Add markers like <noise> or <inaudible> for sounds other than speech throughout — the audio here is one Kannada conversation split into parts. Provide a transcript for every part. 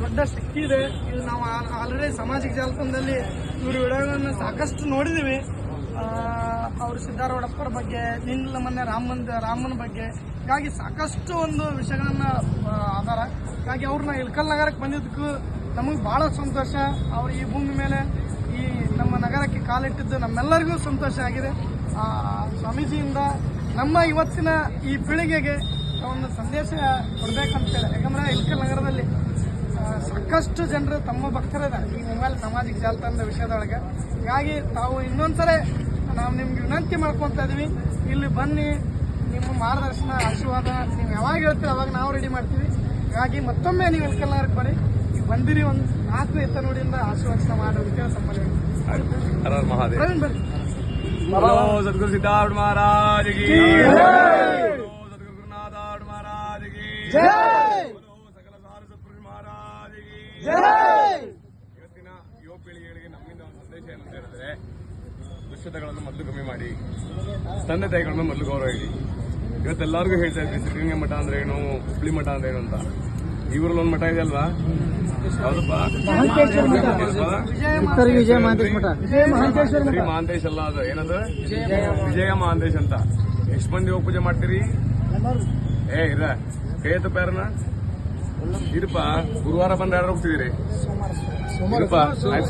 ದೊಡ್ಡ ಶಕ್ತಿ ಇದೆ. ಇದು ನಾವು ಆಲ್ರೆಡಿ ಸಾಮಾಜಿಕ ಜಾಲತಾಣದಲ್ಲಿ ಇವ್ರ ವಿಡಿಯೋಗಳನ್ನು ಸಾಕಷ್ಟು ನೋಡಿದ್ದೀವಿ ಅವರು ಸಿದ್ದಾರೂಢಪ್ಪರ ಬಗ್ಗೆ ನಿನ್ನ ಮೊನ್ನೆ ರಾಮನ ರಾಮನ ಬಗ್ಗೆ. ಹೀಗಾಗಿ ಸಾಕಷ್ಟು ಒಂದು ವಿಷಯಗಳನ್ನು ಆಧಾರ. ಹೀಗಾಗಿ ಅವ್ರನ್ನ ಇಲ್ಕಲ್ ನಗರಕ್ಕೆ ಬಂದಿದ್ದಕ್ಕೂ ನಮಗೆ ಭಾಳ ಸಂತೋಷ. ಅವ್ರು ಈ ಭೂಮಿ ಮೇಲೆ ಈ ನಮ್ಮ ನಗರಕ್ಕೆ ಕಾಲಿಟ್ಟಿದ್ದು ನಮ್ಮೆಲ್ಲರಿಗೂ ಸಂತೋಷ ಆಗಿದೆ. ಆ, ಸ್ವಾಮೀಜಿಯಿಂದ ನಮ್ಮ ಇವತ್ತಿನ ಈ ಪೀಳಿಗೆಗೆ ಒಂದು ಸಂದೇಶ ಕೊಡಬೇಕಂತೇಳಿ ಯಾಕಂದ್ರೆ ಇಲ್ಕಲ್ ನಗರದಲ್ಲಿ ಸಾಕಷ್ಟು ಜನರು ತಮ್ಮ ಭಕ್ತರಿದ್ದಾರೆ ಈ ಮೊಬೈಲ್ ಸಾಮಾಜಿಕ ಜಾಲತಾಣದ ವಿಷಯದೊಳಗೆ. ಹೀಗಾಗಿ ತಾವು ಇನ್ನೊಂದ್ಸರಿ ನಾವು ನಿಮ್ಗೆ ವಿನಂತಿ ಮಾಡ್ಕೊತಾ ಇದೀವಿ. ಇಲ್ಲಿ ಬನ್ನಿ ನಿಮ್ಮ ಮಾರ್ಗದರ್ಶನ ಆಶೀರ್ವಾದ ನೀವು ಯಾವಾಗ ಹೇಳ್ತೀರಿ ಅವಾಗ ನಾವು ರೆಡಿ ಮಾಡ್ತೀವಿ. ಹಾಗಾಗಿ ಮತ್ತೊಮ್ಮೆ ನೀವು ಎಲ್ಲಕ್ಕೆ ಬನ್ನಿ. ಬಂದಿರಿ ಒಂದು ನಾಲ್ಕು ಎತ್ತನೋಡಿಯಿಂದ ಆಶೀರ್ವಚನ ಮಾಡೋದಕ್ಕೆ ಸಂಬಂಧ ಮಹಾದೇವ. ಮಹಾರಾಜ್ ಇವತ್ತಿನ ಯುವ ಪೀಳಿಗೆಗಳಿಗೆ ನಮ್ಮಿಂದ ಒಂದು ಸಂದೇಶ ಏನಂತ ಹೇಳಿದ್ರೆ ದುಶ್ಯತೆಗಳನ್ನು ಮೊದಲು ಕಮ್ಮಿ ಮಾಡಿ ತಂದೆ ತಾಯಿಗಳನ್ನ ಮೊದಲು ಗೌರವ ಇಡಿ. ಇವತ್ತೆಲ್ಲರಿಗೂ ಹೇಳ್ತಾ ಇದ್ವಿ ಸಿದ್ಧಗಂಗೆ ಮಠ ಅಂದ್ರೆ ಏನು ಹುಬ್ಳಿ ಮಠ ಅಂದ್ರೆ ಏನು ಅಂತ. ಇವರಲ್ಲಿ ಒಂದು ಮಠ ಇದೆ ಅಲ್ವಾ? ವಿಜಯ ಮಹಾಂತೇಶ್ ಅಲ್ಲ ಅದು ಏನದು? ವಿಜಯ ಮಹಾಂತೇಶ್ ಅಂತ. ಎಷ್ಟು ಮಂದಿ ಹೋಗಿ ಪೂಜೆ ಮಾಡ್ತೀರಿ? ಏ ಇರ. ಕೈ ಎತ್ತು ಪ್ಯಾರನ ಇರಪ್ಪ ಗುರುವಾರ ಬಂದ್ರೆ ಯಾರು ಹೋಗ್ತಿದ್ದೀರಿ? ಇರಪ್ಪ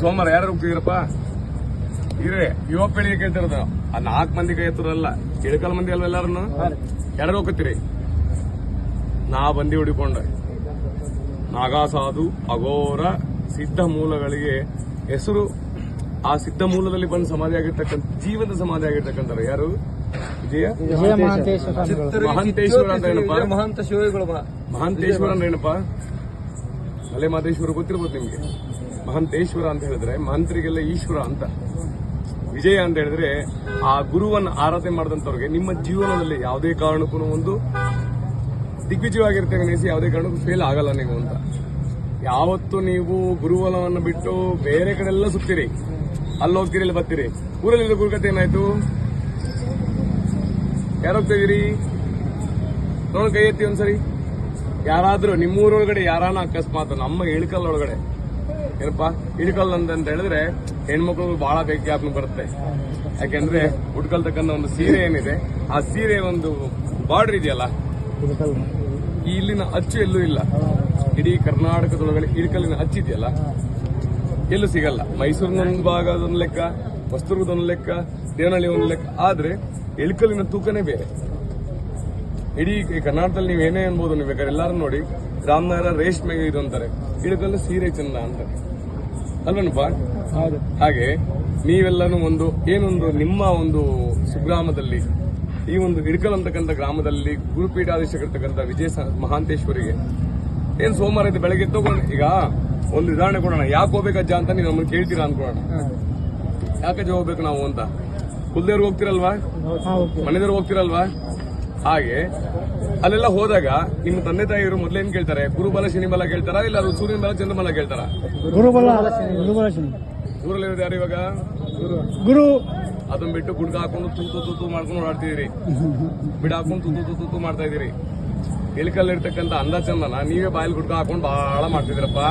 ಸೋಮವಾರ ಯಾರು ಹೋಗ್ತಿದ್ದೀರಪ್ಪ? ಇರೇ ಯುವ ಪೀಳಿಗೆ ಕೇಳ್ತಿರೋದು. ಆ ನಾಲ್ಕು ಮಂದಿ ಕೈ ಎತ್ತರಲ್ಲ ಇಳಕಲ್ ಮಂದಿ ಅಲ್ವ ಎಲ್ಲಾರನ್ನು? ಯಾರು ಹೋಗ್ತೀರಿ? ನಾ ಬಂದಿ ಹುಡುಕೊಂಡೆ. ನಾಗಾಸಾಧು ಅಘೋರ ಸಿದ್ಧ ಮೂಲಗಳಿಗೆ ಹೆಸರು ಆ ಸಿದ್ಧ ಮೂಲದಲ್ಲಿ ಬಂದು ಸಮಾಧಿ ಆಗಿರ್ತಕ್ಕಂಥ ಜೀವಂತ ಸಮಾಧಿ ಆಗಿರ್ತಕ್ಕಂಥ ಯಾರು? ವಿಜಯ ಮಹಾಂತೇಶ್ವರ ಮಹಾಂತೇಶ್ವರ ಅಂತ ಏನಪ್ಪ? ಮಹಾಂತ ಶಿವಗಳು ಮಹಾಂತೇಶ್ವರ ಅಂದ್ರೆ ಏನಪ್ಪ? ಮಲೆ ಮಹದೇಶ್ವರ ಗೊತ್ತಿರ್ಬೋದು ನಿಮ್ಗೆ. ಮಹಾಂತೇಶ್ವರ ಅಂತ ಹೇಳಿದ್ರೆ ಮಹಂತರಿಗೆಲ್ಲ ಈಶ್ವರ ಅಂತ. ವಿಜಯ ಅಂತ ಹೇಳಿದ್ರೆ ಆ ಗುರುವನ್ನ ಆರಾಧನೆ ಮಾಡಿದಂತವ್ರಿಗೆ ನಿಮ್ಮ ಜೀವನದಲ್ಲಿ ಯಾವುದೇ ಕಾರಣಕ್ಕೂ ಒಂದು ದಿಗ್ವಿಜಯವಾಗಿರ್ತೇವೆ ನೆನೆಸಿ ಯಾವುದೇ ಕಾರಣಕ್ಕೂ ಫೇಲ್ ಆಗಲ್ಲ ನೀವು ಅಂತ. ಯಾವತ್ತು ನೀವು ಗುರುವಲವನ್ನು ಬಿಟ್ಟು ಬೇರೆ ಕಡೆ ಎಲ್ಲ ಸುತ್ತೀರಿ. ಅಲ್ಲಿ ಹೋಗ್ತೀರಿ ಇಲ್ಲಿ ಬರ್ತೀರಿ. ಊರಲ್ಲಿ ಗುರುಕತೆ ಏನಾಯ್ತು? ಯಾರು ನೋಡಿ ಕೈ ಎತ್ತಿ ಒಂದ್ಸರಿ. ಯಾರಾದ್ರೂ ನಿಮ್ಮೂರೊಳಗಡೆ ಯಾರಾನ ಅಕಸ್ಮಾತ್ ನಮ್ಮ ಇಳಕಲ್ ಒಳಗಡೆ ಏನಪ್ಪ ಇಳಕಲ್ ಅಂತ ಹೇಳಿದ್ರೆ ಹೆಣ್ಮಕ್ಳು ಬಹಳ ಬೇಗ ಜ್ಞಾಪನ ಬರುತ್ತೆ. ಯಾಕೆಂದ್ರೆ ಉಟ್ಕೊಳ್ತಕ್ಕಂಥ ಒಂದು ಸೀರೆ ಏನಿದೆ, ಆ ಸೀರೆ ಒಂದು ಬಾರ್ಡರ್ ಇದೆಯಲ್ಲ ಇಲ್ಲಿನ ಅಚ್ಚು ಎಲ್ಲೂ ಇಲ್ಲ. ಇಡೀ ಕರ್ನಾಟಕದೊಳಗಡೆ ಇಳಕಲ್ಲಿನ ಅಚ್ಚು ಇದೆಯಲ್ಲ, ಎಲ್ಲೂ ಸಿಗಲ್ಲ. ಮೈಸೂರಿನ ಒಂದು ಭಾಗದೊಂದು ಲೆಕ್ಕ, ಹೊಸದುರ್ಗದೊಂದು ಲೆಕ್ಕ, ದೇವನಹಳ್ಳಿ ಒಂದು ಲೆಕ್ಕ. ಆದ್ರೆ ಇಳಕಲ್ಲಿನ ತೂಕನೇ ಬೇರೆ. ಇಡೀ ಈ ಕರ್ನಾಟಕದಲ್ಲಿ ನೀವು ಏನೇ ಅನ್ಬೋದು ನೀವು ಬೇಕಾದ್ರೆ ಎಲ್ಲರೂ ನೋಡಿ. ರಾಮನಗರ ರೇಷ್ಮೆ ಇದು ಅಂತಾರೆ. ಇಳಕಲ್ಲು ಸೀರೆ ಚಂದ ಅಂತಾರೆ. ಅಲ್ವನಪ್ಪ? ಹಾಗೆ ನೀವೆಲ್ಲನೂ ಒಂದು ಏನೊಂದು ನಿಮ್ಮ ಒಂದು ಸುಗ್ರಾಮದಲ್ಲಿ ಈ ಒಂದು ಇಡ್ಕಲ್ ಅಂತಕ್ಕಂಥ ಗ್ರಾಮದಲ್ಲಿ ಗುರುಪೀಠಾಧೀಶಕರ್ತಕ್ಕಂಥ ವಿಜಯ ಮಹಾಂತೇಶ್ವರಿಗೆ ಏನು ಸೋಮವಾರ ಇದು ಬೆಳಗ್ಗೆ ತಗೊಂಡು ಈಗ ಒಂದು ಉದಾಹರಣೆ ಕೊಡೋಣ. ಯಾಕೆ ಹೋಗ್ಬೇಕಜ್ಜ ಅಂತ ನೀವು ನಮ್ಮನ್ನು ಕೇಳ್ತೀರಾ ಅನ್ಕೊಳ್ಳೋಣ. ಯಾಕಜ್ಜ ಹೋಗ್ಬೇಕು ನಾವು ಅಂತ? ಕುಲ್ದೇವ್ರಿಗೆ ಹೋಗ್ತಿರಲ್ವಾ? ಮನೆದೇವ್ರಿಗೆ ಹೋಗ್ತಿರಲ್ವಾ? ಹಾಗೆ. ಅಲ್ಲೆಲ್ಲ ಹೋದಾಗ ನಿಮ್ಮ ತಂದೆ ತಾಯಿಯವರು ಮೊದಲೇನ್ ಕೇಳ್ತಾರೆ? ಗುರುಬಲ ಶನಿಬಲ ಕೇಳ್ತಾರ? ಇಲ್ಲ ಅದು ಸೂರ್ಯನ ಬಲ ಚಂದ್ರಬಲ ಕೇಳ್ತಾರಾ? ಊರಲ್ಲಿ ಯಾರು ಇವಾಗ? ಗುರು. ಅದನ್ನ ಬಿಟ್ಟು ಗುಡ್ಗ ಹಾಕೊಂಡು ತೂತು ತೂತು ಮಾಡ್ಕೊಂಡು ಓಡಾಡ್ತಿದ್ದೀರಿ. ಬಿಡ ಹಾಕೊಂಡು ತೂತು ತೂತು ತೂತು ಮಾಡ್ತಾ ಇದೀರಿ ಇಳ್ಕಲ್ ಇರ್ತಕ್ಕಂಥ ಅಂದ ಚಂದನ ನೀವೇ ಬಾಯಲ್ಲಿ ಗುಡ್ಕ ಹಾಕೊಂಡು ಬಹಳ ಮಾಡ್ತಿದ್ದೀರಪ್ಪ.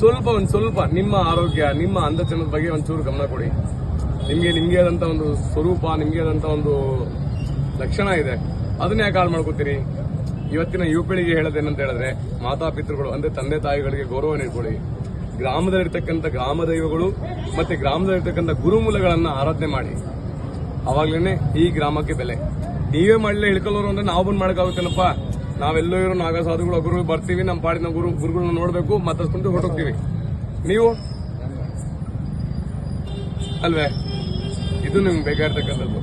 ಸ್ವಲ್ಪ ಒಂದ್ ಸ್ವಲ್ಪ ನಿಮ್ಮ ಆರೋಗ್ಯ ನಿಮ್ಮ ಅಂದ ಚಂದದ ಬಗ್ಗೆ ಒಂಚೂರು ಗಮನ ಕೊಡಿ. ನಿಮ್ಗೆ ನಿಮಗೆ ಆದಂಥ ಒಂದು ಸ್ವರೂಪ, ನಿಮಗೆ ಆದಂಥ ಒಂದು ಲಕ್ಷಣ ಇದೆ. ಅದನ್ನ ಯಾಕೆ ಹಾಳು ಮಾಡ್ಕೋತೀರಿ? ಇವತ್ತಿನ ಯುವ ಪೀಳಿಗೆ ಹೇಳೋದೇನಂತ ಹೇಳಿದ್ರೆ ಮಾತಾಪಿತೃಗಳು ಅಂದ್ರೆ ತಂದೆ ತಾಯಿಗಳಿಗೆ ಗೌರವ ನೀಡ್ಕೊಳ್ಳಿ. ಗ್ರಾಮದಲ್ಲಿರ್ತಕ್ಕಂಥ ಗ್ರಾಮ ದೈವಗಳು ಮತ್ತೆ ಗ್ರಾಮದಲ್ಲಿರ್ತಕ್ಕಂಥ ಗುರುಮೂಲಗಳನ್ನು ಆರಾಧನೆ ಮಾಡಿ. ಅವಾಗ್ಲೇನೆ ಈ ಗ್ರಾಮಕ್ಕೆ ಬೆಲೆ. ನೀವೇ ಮಾಡಲೇ ಹಿಡ್ಕೊಳ್ಳೋರು ಅಂದ್ರೆ ನಾವು ಬಂದು ಮಾಡಕ್ಕಾಗುತ್ತೇನಪ್ಪ? ನಾವೆಲ್ಲೋ ಇರೋ ನಾಗ ಸಾಧುಗಳು ಗುರು ಬರ್ತೀವಿ ನಮ್ಮ ಪಾಡಿನ ಗುರು ಗುರುಗಳನ್ನ ನೋಡಬೇಕು ಮತ್ತಷ್ಟು ಹೊರಟೋಗ್ತೀವಿ. ನೀವು? ಅಲ್ವೇ? ಇದು ನಿಮ್ಗೆ ಬೇಕಾಗಿರ್ತಕ್ಕಂಥದ್ದು.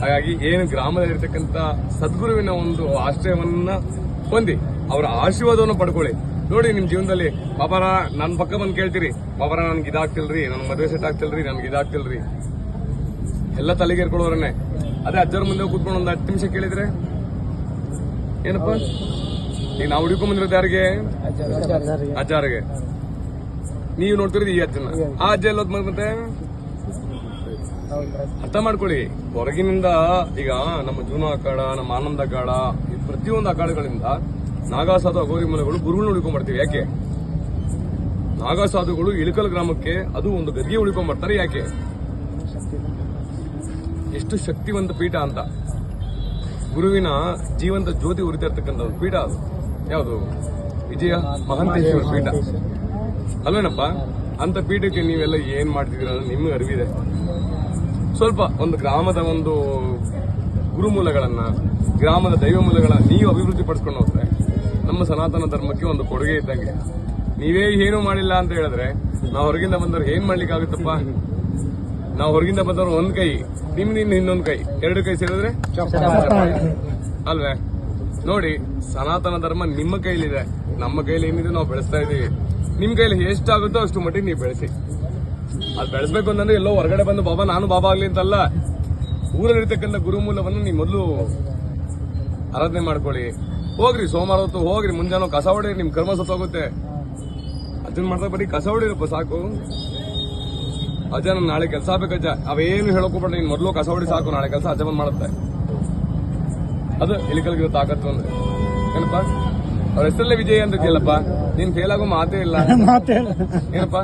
ಹಾಗಾಗಿ ಏನು ಗ್ರಾಮದಲ್ಲಿ ಇರ್ತಕ್ಕಂಥ ಸದ್ಗುರುವಿನ ಒಂದು ಆಶ್ರಯವನ್ನ ಹೊಂದಿ ಅವರ ಆಶೀರ್ವಾದವನ್ನು ಪಡ್ಕೊಳ್ಳಿ. ನೋಡಿ ನಿಮ್ಮ ಜೀವನದಲ್ಲಿ ಬಾಬಾರ ನನ್ನ ಪಕ್ಕ ಬಂದು ಕೇಳ್ತೀರಿ. ಬಾಬಾರ ನನ್ಗೆ ಇದಾಗ್ತಿಲ್ರಿ. ನನ್ ಮದುವೆ ಸೆಟ್ ಆಗ್ತಿಲ್ರಿ. ನನ್ಗೆ ಇದಾಗ್ತಿಲ್ರಿ. ಎಲ್ಲ ತಲೆಗೆ ಏರ್ಕೊಳ್ಳೋರನ್ನೇ ಅದೇ ಅಜ್ಜರ ಮುಂದೆ ಕೂತ್ಕೊಂಡು ಒಂದು ಹತ್ತು ನಿಮಿಷ ಕೇಳಿದ್ರೆ? ಏನಪ್ಪ? ಈಗ ನಾವು ಹುಡುಕೊಂಡ್ ಬಂದಿರೋದು ಯಾರಿಗೆ ಅಜ್ಜಾರಿಗೆ ನೀವು ನೋಡ್ತಿರೋದು ಈ ಅಜ್ಜನ. ಆ ಅಜ್ಜ ಎಲ್ಲೋದ್ ಮತ್ತೆ ಅರ್ಥ ಮಾಡ್ಕೊಳ್ಳಿ. ಹೊರಗಿನಿಂದ ಈಗ ನಮ್ಮ ಜೂನ ಅಖಾಡ, ನಮ್ಮ ಆನಂದ ಅಖಾಡ, ಈ ಪ್ರತಿಯೊಂದು ಅಖಾಡಗಳಿಂದ ನಾಗಾಸಾಧು ಅಗೋರಿ ಮೂಲಗಳು ಉಳ್ಕೊಂಡ್ ಮಾಡ್ತೀವಿ ಯಾಕೆ? ನಾಗಾಸಾಧುಗಳು ಇಳಕಲ್ ಗ್ರಾಮಕ್ಕೆ ಅದು ಒಂದು ಗದ್ಗೆ ಉಳ್ಕೊಂಡ್ ಮಾಡ್ತಾರೆ ಯಾಕೆ? ಎಷ್ಟು ಶಕ್ತಿವಂತ ಪೀಠ ಅಂತ. ಗುರುವಿನ ಜೀವಂತ ಜ್ಯೋತಿ ಉರಿತಾ ಇರ್ತಕ್ಕಂಥ ಒಂದು ಪೀಠ ಅದು. ಯಾವುದು? ವಿಜಯ ಮಹಂತೇಶ್ವರ ಪೀಠ. ಅಲ್ವೇನಪ್ಪ? ಅಂತ ಪೀಠಕ್ಕೆ ನೀವೆಲ್ಲ ಏನ್ ಮಾಡ್ತಿದ್ದೀರ ನಿಮ್ಗೆ ಅರಿವಿದೆ. ಸ್ವಲ್ಪ ಒಂದು ಗ್ರಾಮದ ಒಂದು ಗುರುಮೂಲಗಳನ್ನು ಗ್ರಾಮದ ದೈವ ಮೂಲಗಳನ್ನ ನೀವು ಅಭಿವೃದ್ಧಿ ಪಡಿಸ್ಕೊಂಡು ಹೋದ್ರೆ ನಮ್ಮ ಸನಾತನ ಧರ್ಮಕ್ಕೆ ಒಂದು ಕೊಡುಗೆ ಇದ್ದಂಗೆ. ನೀವೇ ಏನು ಮಾಡಿಲ್ಲ ಅಂತ ಹೇಳಿದ್ರೆ ನಾವು ಹೊರಗಿಂದ ಬಂದವ್ರು ಏನ್ ಮಾಡ್ಲಿಕ್ಕಾಗುತ್ತಪ್ಪ? ನಾವು ಹೊರಗಿಂದ ಬಂದವ್ರು ಒಂದ್ ಕೈ ನಿಮ್ ನಿನ್ ಇನ್ನೊಂದು ಕೈ ಎರಡು ಕೈ ಸೇರಿದ್ರೆ ಅಲ್ವೇ? ನೋಡಿ ಸನಾತನ ಧರ್ಮ ನಿಮ್ಮ ಕೈಲಿದೆ. ನಮ್ಮ ಕೈಲಿ ಏನಿದೆ ನಾವು ಬೆಳೆಸ್ತಾ ಇದೀವಿ. ನಿಮ್ ಕೈಲಿ ಎಷ್ಟಾಗುತ್ತೋ ಅಷ್ಟು ಮಟ್ಟಿಗೆ ನೀವು ಬೆಳೆಸಿ. ಅದು ಬೆಳೆಸ್ಬೇಕು ಅಂತಂದ್ರೆ ಎಲ್ಲೋ ಹೊರಗಡೆ ಬಂದು ಬಾಬಾ ನಾನು ಬಾಬಾ ಆಗ್ಲಿ ಅಂತಲ್ಲ. ಊರಲ್ಲಿರ್ತಕ್ಕಂಥ ಗುರುಮೂಲವನ್ನು ನೀವು ಮೊದಲು ಆರಾಧನೆ ಮಾಡ್ಕೊಳ್ಳಿ. ಹೋಗ್ರಿ ಸೋಮವಾರ ಹೊತ್ತು ಹೋಗ್ರಿ ಮುಂಜಾನೆ ಕಸ ಹೊಡಿ ನಿಮ್ ಕರ್ಮ ಸತ್ತೋಗುತ್ತೆ. ಅದನ್ನ ಮಾಡ್ತಾ ಬರೀ ಕಸ ಹೊಡಿರಪ್ಪ ಸಾಕು. ಅಜ್ಜ ನನ್ ನಾಳೆ ಕೆಲಸ ಆಗ್ಬೇಕಜ್ಜ ಅವೇನು ಹೇಳಕೋಬೇಡ ನೀನ್ ಮೊದಲು ಕಸ ಹೊಡಿ ಸಾಕು ನಾಳೆ ಕೆಲಸ ಅಜ್ಜ ಬಂದ್ ಮಾಡುತ್ತೆ. ಅದು ಇಳಿಕಲ್ಗಿರೋ ತಾಕತ್ತು ಅಂದ್ರೆ. ಏನಪ್ಪ? ಅವ್ರ ಹೆಸರಲ್ಲೇ ವಿಜಯ ಅಂತ ಕೇಳಪ್ಪ. ನೀನ್ ಫೇಲ್ ಆಗೋ ಮಾತೇ ಇಲ್ಲ. <laughs> ಏನಪ್ಪ?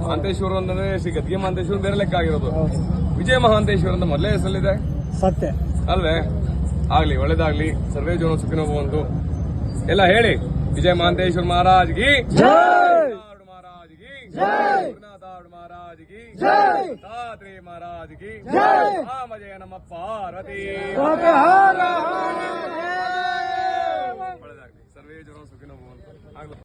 ಮಹಾಂತೇಶ್ವರ ಅಂದ್ರೆ ಶ್ರೀ ಗದ್ಗೆ ಮಹಾಂತೇಶ್ವರ ಬೇರೆ ಲೆಕ್ಕ ಆಗಿರೋದು. ವಿಜಯ ಮಹಾಂತೇಶ್ವರ ಅಂತ ಮೊದಲೇ ಹೆಸರಲ್ಲಿದೆ. ಸತ್ಯ. ಅಲ್ವೇ? ಆಗ್ಲಿ ಒಳ್ಳೇದಾಗ್ಲಿ. ಸರ್ವೇ ಜೀವನ ಸುಖಿನ ಎಲ್ಲ ಹೇಳಿ. ವಿಜಯ ಮಹಾಂತೇಶ್ವರ ಮಹಾರಾಜ್ ಗಿ ಗುರುನಾಥ ಮಹಾರಾಜ್ ಗಿ ಮಹಾರಾಜ್ಗಿ ಮಹಾರಾಜ್ ಗಿ ದತ್ತಾತ್ರೇಯ ಮಹಾರಾಜ್ ಗಿ ರಾಮಜಯ ನಮ್ಮ ಪಾರ್ವತಿ.